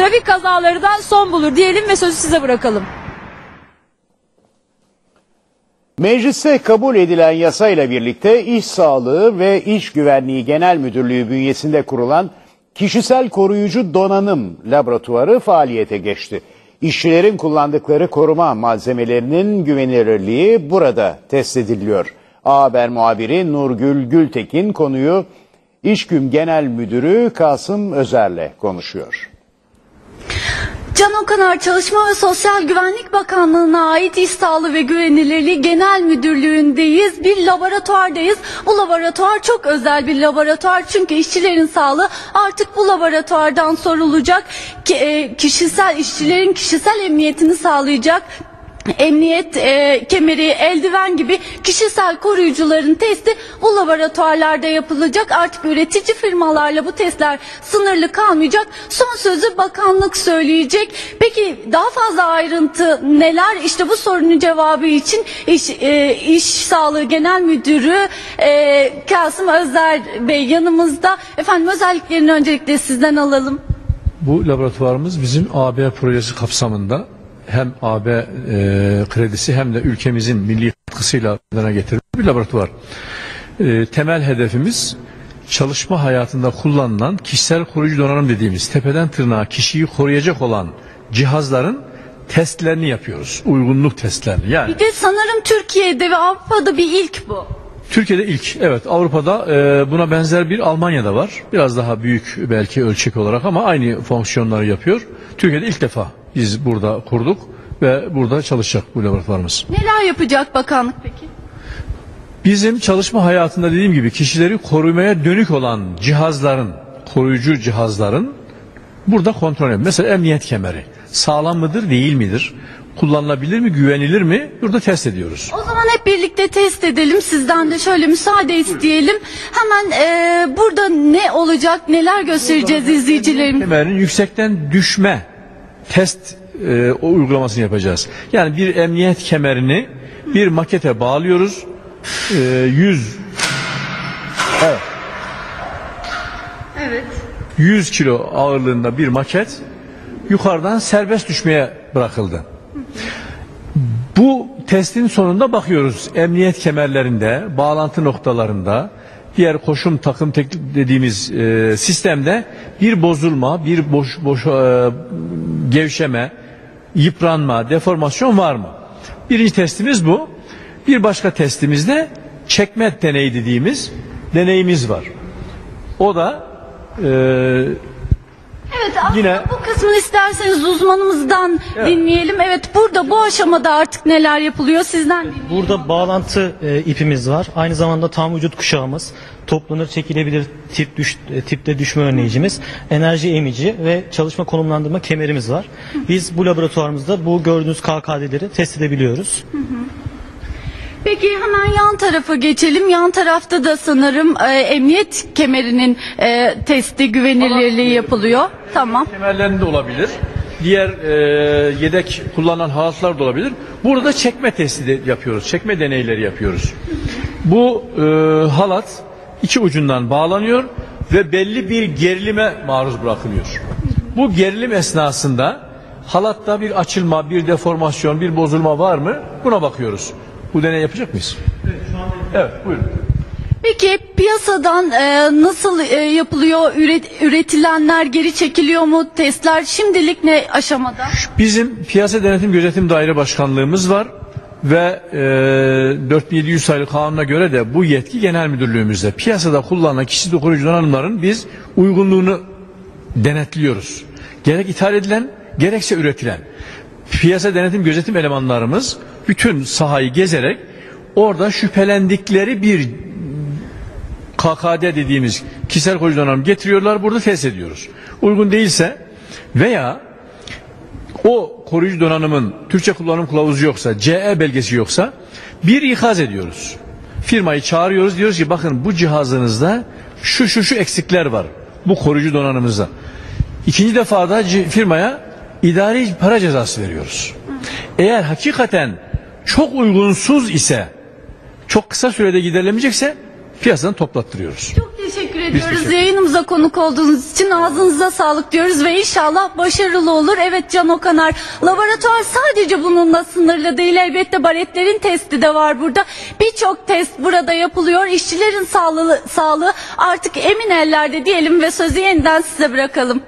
trafik kazaları da son bulur diyelim ve sözü size bırakalım. Mecliste kabul edilen yasayla birlikte İş Sağlığı ve İş Güvenliği Genel Müdürlüğü bünyesinde kurulan kişisel koruyucu donanım laboratuvarı faaliyete geçti. İşçilerin kullandıkları koruma malzemelerinin güvenilirliği burada test ediliyor. A Haber muhabiri Nurgül Gültekin konuyu İşgüm Genel Müdürü Kasım Özer'le konuşuyor. Can Okanar Çalışma ve Sosyal Güvenlik Bakanlığı'na ait İş ve Güvenilirliği Genel Müdürlüğü'ndeyiz. Bir laboratuvardayız. Bu laboratuvar çok özel bir laboratuvar. Çünkü işçilerin sağlığı artık bu laboratuvardan sorulacak. Ki, e, kişisel işçilerin kişisel emniyetini sağlayacak emniyet e, kemeri, eldiven gibi kişisel koruyucuların testi bu laboratuvarlarda yapılacak. Artık üretici firmalarla bu testler sınırlı kalmayacak. Son sözü bakanlık söyleyecek. Peki daha fazla ayrıntı neler? İşte bu sorunun cevabı için İş, e, İş Sağlığı Genel Müdürü e, Kasım Özer Bey yanımızda. Efendim özelliklerini öncelikle sizden alalım. Bu laboratuvarımız bizim AB projesi kapsamında hem AB e, kredisi hem de ülkemizin milli katkısıyla meydana getirilmiş bir laboratuvar. E, temel hedefimiz çalışma hayatında kullanılan kişisel koruyucu donanım dediğimiz tepeden tırnağa kişiyi koruyacak olan cihazların testlerini yapıyoruz. Uygunluk testlerini. Yani Bir de sanırım Türkiye'de ve Avrupa'da bir ilk bu. Türkiye'de ilk, evet Avrupa'da e, buna benzer bir Almanya'da var. Biraz daha büyük belki ölçek olarak ama aynı fonksiyonları yapıyor. Türkiye'de ilk defa biz burada kurduk ve burada çalışacak bu laboratuvarımız. Neler yapacak bakanlık peki? Bizim çalışma hayatında dediğim gibi kişileri korumaya dönük olan cihazların, koruyucu cihazların burada kontrol ediyor. Mesela emniyet kemeri sağlam mıdır değil midir? Kullanılabilir mi, güvenilir mi? Burada test ediyoruz. O zaman hep birlikte test edelim. Sizden de şöyle müsaade isteyelim. Hemen e, burada ne olacak, neler göstereceğiz izleyicilerimize. Kemerin yüksekten düşme test e, o uygulamasını yapacağız. Yani bir emniyet kemerini bir makete bağlıyoruz. E, 100 evet. Evet. 100 kilo ağırlığında bir maket yukarıdan serbest düşmeye bırakıldı. Bu testin sonunda bakıyoruz emniyet kemerlerinde, bağlantı noktalarında, diğer koşum takım tek dediğimiz e, sistemde bir bozulma, bir boş, boş e, gevşeme, yıpranma, deformasyon var mı? Birinci testimiz bu. Bir başka testimiz de çekme deneyi dediğimiz deneyimiz var. O da e, Evet aslında Yine- bu kısmını isterseniz uzmanımızdan dinleyelim. Evet burada bu aşamada artık neler yapılıyor sizden dinleyelim. Burada bağlantı e, ipimiz var. Aynı zamanda tam vücut kuşağımız, toplanır çekilebilir tip düş, e, tipte düşme önleyicimiz, enerji emici ve çalışma konumlandırma kemerimiz var. Biz bu laboratuvarımızda bu gördüğünüz KKD'leri test edebiliyoruz. Peki hemen yan tarafa geçelim. Yan tarafta da sanırım e, emniyet kemerinin e, testi güvenilirliği yapılıyor. Tamam. kemerlerinde olabilir. Diğer e, yedek kullanılan halatlar da olabilir. Burada çekme testi de yapıyoruz. Çekme deneyleri yapıyoruz. Bu e, halat iki ucundan bağlanıyor ve belli bir gerilime maruz bırakılıyor. Bu gerilim esnasında halatta bir açılma, bir deformasyon, bir bozulma var mı? Buna bakıyoruz. Bu deney yapacak mıyız? Evet, buyurun. Peki piyasadan e, nasıl e, yapılıyor? Üret, üretilenler geri çekiliyor mu? Testler şimdilik ne aşamada? Bizim Piyasa Denetim Gözetim Daire Başkanlığımız var ve e, 4700 sayılı kanuna göre de bu yetki genel müdürlüğümüzde. Piyasada kullanılan kişisel koruyucu donanımların biz uygunluğunu denetliyoruz. Gerek ithal edilen gerekse üretilen. Piyasa denetim gözetim elemanlarımız bütün sahayı gezerek orada şüphelendikleri bir KKD dediğimiz kişisel koruyucu donanım getiriyorlar burada test ediyoruz. Uygun değilse veya o koruyucu donanımın Türkçe kullanım kılavuzu yoksa, CE belgesi yoksa bir ikaz ediyoruz. Firmayı çağırıyoruz diyoruz ki bakın bu cihazınızda şu şu şu eksikler var bu koruyucu donanımızda. İkinci defada firmaya idari para cezası veriyoruz. Eğer hakikaten çok uygunsuz ise çok kısa sürede giderilemeyecekse piyasadan toplattırıyoruz. Çok teşekkür ediyoruz. teşekkür Yayınımıza konuk olduğunuz için ağzınıza sağlık diyoruz ve inşallah başarılı olur. Evet Can Okanar, laboratuvar sadece bununla sınırlı değil. Elbette baretlerin testi de var burada. Birçok test burada yapılıyor. İşçilerin sağlığı, sağlığı artık emin ellerde diyelim ve sözü yeniden size bırakalım.